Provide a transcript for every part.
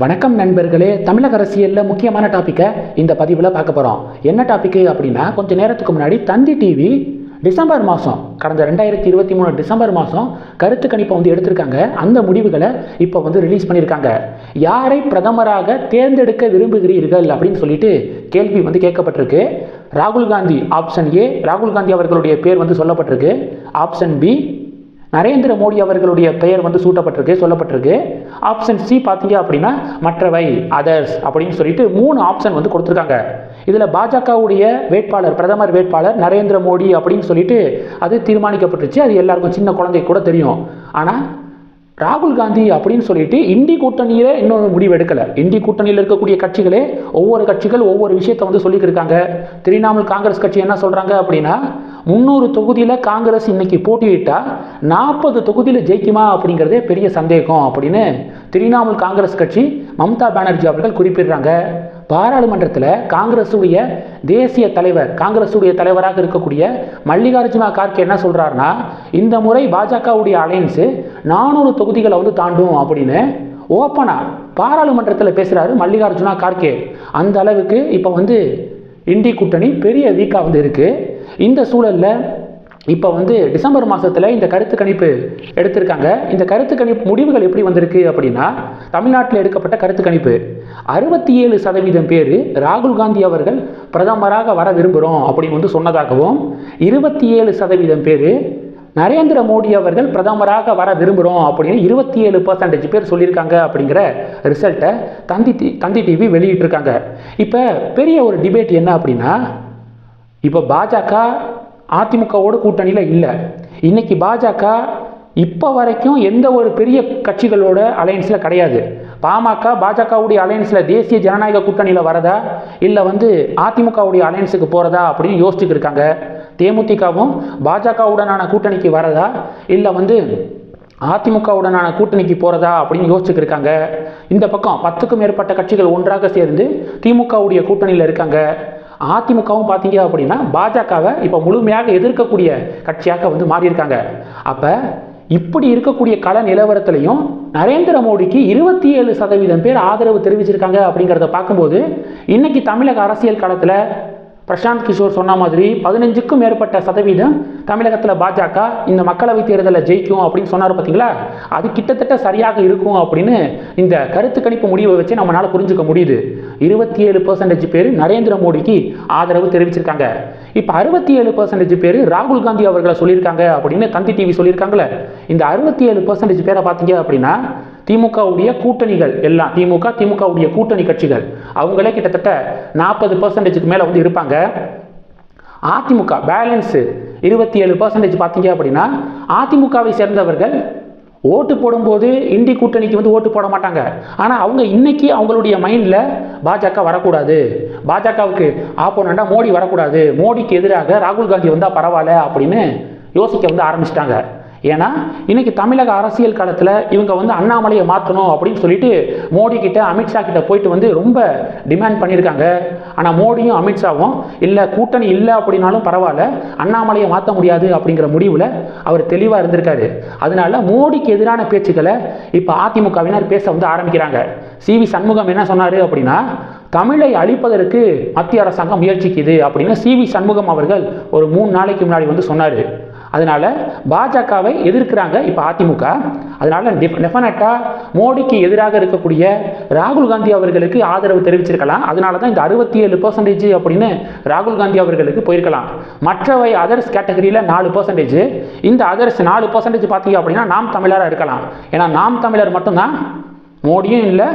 வணக்கம் நண்பர்களே தமிழக அரசியலில் முக்கியமான டாப்பிக்கை இந்த பதிவில் பார்க்க போகிறோம் என்ன டாப்பிக்கு அப்படின்னா கொஞ்சம் நேரத்துக்கு முன்னாடி தந்தி டிவி டிசம்பர் மாதம் கடந்த ரெண்டாயிரத்தி இருபத்தி மூணு டிசம்பர் மாதம் கருத்து கணிப்பை வந்து எடுத்திருக்காங்க. அந்த முடிவுகளை இப்போ வந்து ரிலீஸ் பண்ணியிருக்காங்க. யாரை பிரதமராக தேர்ந்தெடுக்க விரும்புகிறீர்கள் அப்படின்னு சொல்லிட்டு கேள்வி வந்து கேட்கப்பட்டிருக்கு. ராகுல் காந்தி ஆப்ஷன் ஏ ராகுல் காந்தி அவர்களுடைய பேர் வந்து சொல்லப்பட்டிருக்கு. ஆப்ஷன் பி நரேந்திர மோடி அவர்களுடைய பெயர் வந்து சூட்டப்பட்டிருக்கு சொல்லப்பட்டிருக்கு. ஆப்ஷன் சி பார்த்தீங்க அப்படின்னா மற்றவை அதர்ஸ் அப்படின்னு சொல்லிட்டு மூணு ஆப்ஷன் வந்து கொடுத்துருக்காங்க. இதில் பாஜகவுடைய வேட்பாளர் பிரதமர் வேட்பாளர் நரேந்திர மோடி அப்படின்னு சொல்லிட்டு அது தீர்மானிக்கப்பட்டுருச்சு அது எல்லாருக்கும் சின்ன குழந்தை கூட தெரியும். ஆனால் ராகுல் காந்தி அப்படின்னு சொல்லிட்டு இந்தி கூட்டணியில் இன்னொரு முடிவு எடுக்கலை. இந்தி கூட்டணியில் இருக்கக்கூடிய கட்சிகளே ஒவ்வொரு கட்சிகள் ஒவ்வொரு விஷயத்தை வந்து சொல்லிக்கிருக்காங்க திரிணாமுல் காங்கிரஸ் கட்சி என்ன சொல்கிறாங்க அப்படின்னா முந்நூறு தொகுதியில் காங்கிரஸ் இன்னைக்கு போட்டியிட்டால் நாற்பது தொகுதியில் ஜெயிக்குமா அப்படிங்கிறதே பெரிய சந்தேகம் அப்படின்னு திரிணாமுல் காங்கிரஸ் கட்சி மம்தா பானர்ஜி அவர்கள் குறிப்பிடுறாங்க. பாராளுமன்றத்தில் காங்கிரஸுடைய தேசிய தலைவர் காங்கிரஸுடைய தலைவராக இருக்கக்கூடிய மல்லிகார்ஜுனா கார்கே என்ன சொல்கிறாருன்னா இந்த முறை பாஜகவுடைய அலையன்ஸு நானூறு தொகுதிகளை வந்து தாண்டும் அப்படின்னு ஓப்பனாக பாராளுமன்றத்தில் பேசுகிறாரு மல்லிகார்ஜுனா கார்கே. அந்த அளவுக்கு இப்போ வந்து இந்தி கூட்டணி பெரிய வீக்காக வந்து இருக்குது இந்த சூழலில் இப்போ வந்து டிசம்பர் மாதத்தில் இந்த கருத்து கணிப்பு எடுத்திருக்காங்க. இந்த கருத்து கணிப்பு முடிவுகள் எப்படி வந்திருக்கு அப்படின்னா தமிழ்நாட்டில் எடுக்கப்பட்ட கருத்து கணிப்பு. அறுபத்தி ஏழு சதவீதம் பேர் ராகுல் காந்தி அவர்கள் பிரதமராக வர விரும்புகிறோம் அப்படின்னு வந்து சொன்னதாகவும் இருபத்தி ஏழு சதவீதம் பேர் நரேந்திர மோடி அவர்கள் பிரதமராக வர விரும்புகிறோம் அப்படின்னு இருபத்தி ஏழு பர்சன்டேஜ் பேர் சொல்லியிருக்காங்க அப்படிங்கிற ரிசல்ட்டை தந்தி டி- தந்தி டிவி வெளியிட்டிருக்காங்க. இப்போ பெரிய ஒரு டிபேட் என்ன அப்படின்னா இப்போ பாஜக அதிமுகவோட கூட்டணியில் இல்லை. இன்னைக்கு பாஜக இப்போ வரைக்கும் எந்த ஒரு பெரிய கட்சிகளோட அலையன்ஸில் கிடையாது. பாமக பாஜகவுடைய அலையன்ஸில் தேசிய ஜனநாயக கூட்டணியில் வரதா? இல்லை வந்து அதிமுகவுடைய அலையன்ஸுக்கு போகிறதா அப்படின்னு யோசிச்சுட்டு இருக்காங்க. தேமுதிகவும் பாஜகவுடனான கூட்டணிக்கு வரதா? இல்லை வந்து அதிமுகவுடனான கூட்டணிக்கு போகிறதா அப்படின்னு யோசிச்சுட்டு இருக்காங்க. இந்த பக்கம் பத்துக்கும் மேற்பட்ட கட்சிகள் ஒன்றாக சேர்ந்து திமுகவுடைய கூட்டணியில் இருக்காங்க. அதிமுகவும் பார்த்தீங்க அப்படின்னா பாஜகவை இப்போ முழுமையாக எதிர்க்கக்கூடிய கட்சியாக வந்து மாறியிருக்காங்க. அப்போ இப்படி இருக்கக்கூடிய கள நிலவரத்திலையும் நரேந்திர மோடிக்கு இருபத்தி ஏழு சதவீதம் பேர் ஆதரவு தெரிவிச்சிருக்காங்க அப்படிங்கிறத பார்க்கும்போது இன்னைக்கு தமிழக அரசியல் களத்தில் பிரசாந்த் கிஷோர் சொன்ன மாதிரி பதினஞ்சுக்கும் மேற்பட்ட சதவீதம் தமிழகத்தில் பாஜக இந்த மக்களவைத் தேர்தலில் ஜெயிக்கும் அப்படின்னு சொன்னார் பார்த்தீங்களா அது கிட்டத்தட்ட சரியாக இருக்கும் அப்படின்னு இந்த கருத்து கணிப்பு முடிவை வச்சு நம்மளால் புரிஞ்சுக்க முடியுது. இருபத்தி ஏழு பர்சன்டேஜ் பேர் நரேந்திர மோடிக்கு ஆதரவு தெரிவிச்சிருக்காங்க. இப்போ அறுபத்தி ஏழு பர்சன்டேஜ் பேர் ராகுல் காந்தி அவர்களை சொல்லியிருக்காங்க அப்படின்னு தந்தி டிவி சொல்லியிருக்காங்களே இந்த அறுபத்தி ஏழு பர்சன்டேஜ் பேரை பார்த்தீங்க அப்படின்னா திமுகவுடைய கூட்டணிகள் எல்லாம் திமுக திமுகவுடைய கூட்டணி கட்சிகள் அவங்களே கிட்டத்தட்ட நாற்பது பர்சன்டேஜுக்கு மேலே வந்து இருப்பாங்க. அதிமுக பேலன்ஸு இருபத்தி ஏழு பர்சன்டேஜ் பார்த்தீங்க அப்படின்னா அதிமுகவை சேர்ந்தவர்கள் ஓட்டு போடும்போது இந்தி கூட்டணிக்கு வந்து ஓட்டு போட மாட்டாங்க. ஆனால் அவங்க இன்னைக்கு அவங்களுடைய மைண்டில் பாஜக வரக்கூடாது. பாஜகவுக்கு ஆப்போனண்டா மோடி வரக்கூடாது. மோடிக்கு எதிராக ராகுல் காந்தி வந்தால் பரவாயில்ல அப்படின்னு யோசிக்க வந்து ஆரம்பிச்சிட்டாங்க. ஏன்னா இன்னைக்கு தமிழக அரசியல் களத்தில் இவங்க வந்து அண்ணாமலையை மாற்றணும் அப்படின்னு சொல்லிட்டு மோடி கிட்ட அமித்ஷா கிட்ட போயிட்டு வந்து ரொம்ப டிமாண்ட் பண்ணியிருக்காங்க. ஆனால் மோடியும் அமித்ஷாவும் இல்லை கூட்டணி இல்லை அப்படின்னாலும் பரவாயில்ல அண்ணாமலையை மாற்ற முடியாது அப்படிங்கிற முடிவில் அவர் தெளிவாக இருந்திருக்காரு. அதனால மோடிக்கு எதிரான பேச்சுக்களை இப்போ அதிமுகவினர் பேச வந்து ஆரம்பிக்கிறாங்க. சி வி சண்முகம் என்ன சொன்னார் அப்படின்னா தமிழை அழிப்பதற்கு மத்திய அரசாங்கம் முயற்சிக்குது அப்படின்னு சி வி சண்முகம் அவர்கள் ஒரு மூணு நாளைக்கு முன்னாடி வந்து சொன்னார். அதனால பாஜகவை எதிர்க்கிறாங்க இப்போ அதிமுக. அதனால் டெஃபினட்டாக மோடிக்கு எதிராக இருக்கக்கூடிய ராகுல் காந்தி அவர்களுக்கு ஆதரவு தெரிவிச்சிருக்கலாம். அதனால தான் இந்த அறுபத்தி ஏழு பர்சன்டேஜ் அப்படின்னு ராகுல் காந்தி அவர்களுக்கு போயிருக்கலாம். மற்றவை அதர்ஸ் கேட்டகரியில் நாலு பர்சன்டேஜ் இந்த அதர்ஸ் நாலு பர்சன்டேஜ் பார்த்தீங்க அப்படின்னா நாம் தமிழராக இருக்கலாம். ஏன்னா நாம் தமிழர் மட்டும்தான். மோடியும் இல்லை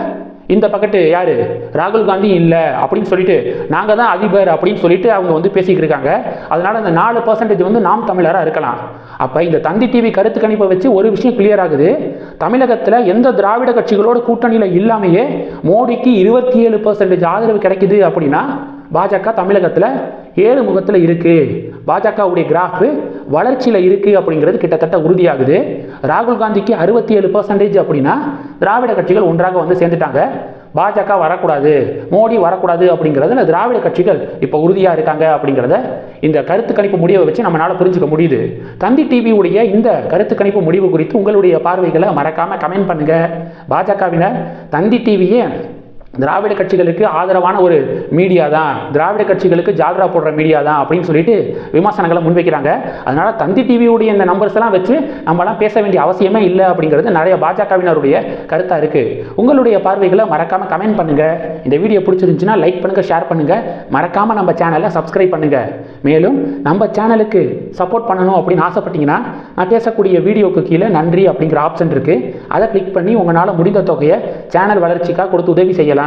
இந்த பக்கத்து யாரு? ராகுல் காந்தி இல்லை அப்படின்னு சொல்லிட்டு நாங்கள் தான் அதிபர் அப்படின்னு சொல்லிட்டு அவங்க வந்து பேசிக்கிட்டு இருக்காங்க. அதனால அந்த நாலு பர்சன்டேஜ் வந்து நாம் தமிழராக இருக்கலாம். அப்போ இந்த தந்தி டிவி கருத்து கணிப்பை வச்சு ஒரு விஷயம் கிளியர் ஆகுது. தமிழகத்தில் எந்த திராவிட கட்சிகளோட கூட்டணியில் இல்லாமையே மோடிக்கு இருபத்தி ஏழு பர்சன்டேஜ் ஆதரவு கிடைக்குது அப்படின்னா பாஜக தமிழகத்தில் ஏழு முகத்தில் இருக்குது பாஜகவுடைய கிராஃபு வளர்ச்சியில் இருக்குது அப்படிங்கிறது கிட்டத்தட்ட உறுதியாகுது. ராகுல் காந்திக்கு அறுபத்தி ஏழு பர்சன்டேஜ் அப்படின்னா திராவிட கட்சிகள் ஒன்றாக வந்து சேர்ந்துட்டாங்க. பாஜக வரக்கூடாது மோடி வரக்கூடாது அப்படிங்கிறதுல திராவிட கட்சிகள் இப்போ உறுதியாக இருக்காங்க அப்படிங்கிறத இந்த கருத்து கணிப்பு முடிவை வச்சு நம்மளால் புரிஞ்சுக்க முடியுது. தந்தி டிவியுடைய இந்த கருத்து கணிப்பு முடிவு குறித்து உங்களுடைய பார்வைகளை மறக்காமல் கமெண்ட் பண்ணுங்கள் பாஜகவினர் தந்தி டிவியை திராவிட கட்சிகளுக்கு ஆதரவான ஒரு மீடியா தான். திராவிட கட்சிகளுக்கு ஜால்ரா போடுற மீடியா தான் அப்படின்னு சொல்லிட்டு விமர்சனங்களை முன்வைக்கிறாங்க. அதனால தந்தி டிவியுடைய இந்த நம்பர்ஸ் எல்லாம் வச்சு நம்மலாம் பேச வேண்டிய அவசியமே இல்லை அப்படிங்கிறது நிறைய பாஜகவினருடைய கருத்தாக இருக்கு. உங்களுடைய பார்வைகளை மறக்காம கமெண்ட் பண்ணுங்க. இந்த வீடியோ பிடிச்சிருந்துச்சுன்னா லைக் பண்ணுங்க ஷேர் பண்ணுங்க. மறக்காம நம்ம சேனலை சப்ஸ்கிரைப் பண்ணுங்க. மேலும் நம்ம சேனலுக்கு சப்போர்ட் பண்ணணும் அப்படின்னு ஆசைப்பட்டீங்கன்னா நான் பேசக்கூடிய வீடியோக்கு கீழே நன்றி அப்படிங்கிற ஆப்ஷன் இருக்கு. அதை கிளிக் பண்ணி உங்களால் முடிந்த தொகையை சேனல் வளர்ச்சிக்காக கொடுத்து உதவி செய்யலாம்.